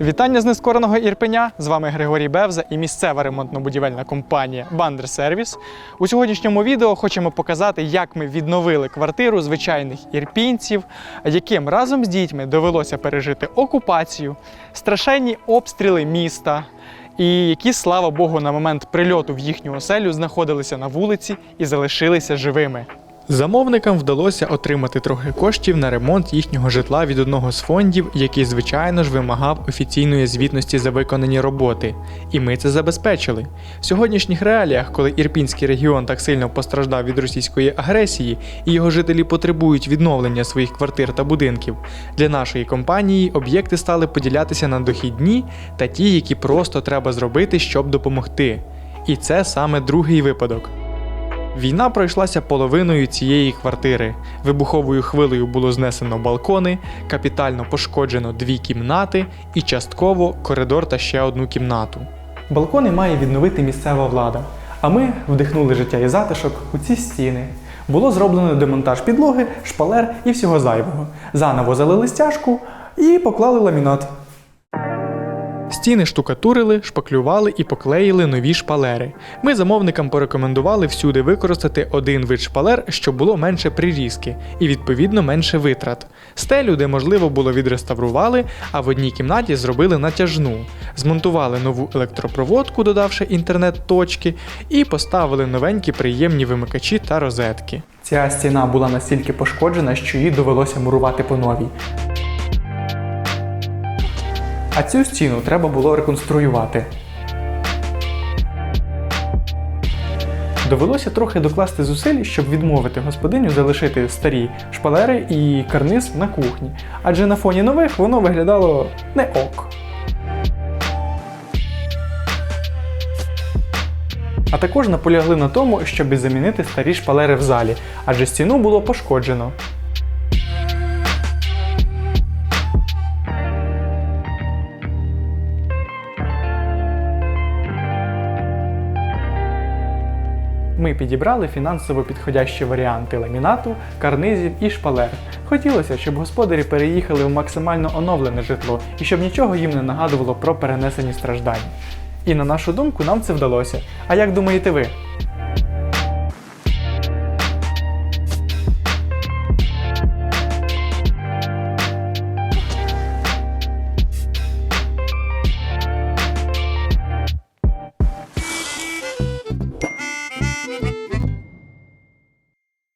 Вітання з нескореного Ірпеня. З вами Григорій Бевза і місцева ремонтно-будівельна компанія Бандер Сервіс. У сьогоднішньому відео хочемо показати, як ми відновили квартиру звичайних ірпінців, яким разом з дітьми довелося пережити окупацію, страшенні обстріли міста, і які, слава Богу, на момент прильоту в їхню оселю знаходилися на вулиці і залишилися живими. Замовникам вдалося отримати трохи коштів на ремонт їхнього житла від одного з фондів, який, звичайно ж, вимагав офіційної звітності за виконані роботи. І ми це забезпечили. В сьогоднішніх реаліях, коли Ірпінський регіон так сильно постраждав від російської агресії, і його жителі потребують відновлення своїх квартир та будинків, для нашої компанії об'єкти стали поділятися на дохідні та ті, які просто треба зробити, щоб допомогти. І це саме другий випадок. Війна пройшлася половиною цієї квартири. Вибуховою хвилею було знесено балкони, капітально пошкоджено дві кімнати і частково коридор та ще одну кімнату. Балкони має відновити місцева влада. А ми вдихнули життя і затишок у ці стіни. Було зроблено демонтаж підлоги, шпалер і всього зайвого. Заново залили стяжку і поклали ламінат. Стіни штукатурили, шпаклювали і поклеїли нові шпалери. Ми замовникам порекомендували всюди використати один вид шпалер, щоб було менше прирізки і відповідно менше витрат. Стелю, де можливо було відреставрували, а в одній кімнаті зробили натяжну, змонтували нову електропроводку, додавши інтернет-точки, і поставили новенькі приємні вимикачі та розетки. Ця стіна була настільки пошкоджена, що її довелося мурувати по новій. А цю стіну треба було реконструювати. Довелося трохи докласти зусиль, щоб відмовити господиню залишити старі шпалери і карниз на кухні, адже на фоні нових воно виглядало не ок. А також наполягли на тому, щоб замінити старі шпалери в залі, адже стіну було пошкоджено. Ми підібрали фінансово підходящі варіанти ламінату, карнизів і шпалер. Хотілося, щоб господарі переїхали в максимально оновлене житло і щоб нічого їм не нагадувало про перенесені страждання. І на нашу думку, нам це вдалося. А як думаєте ви?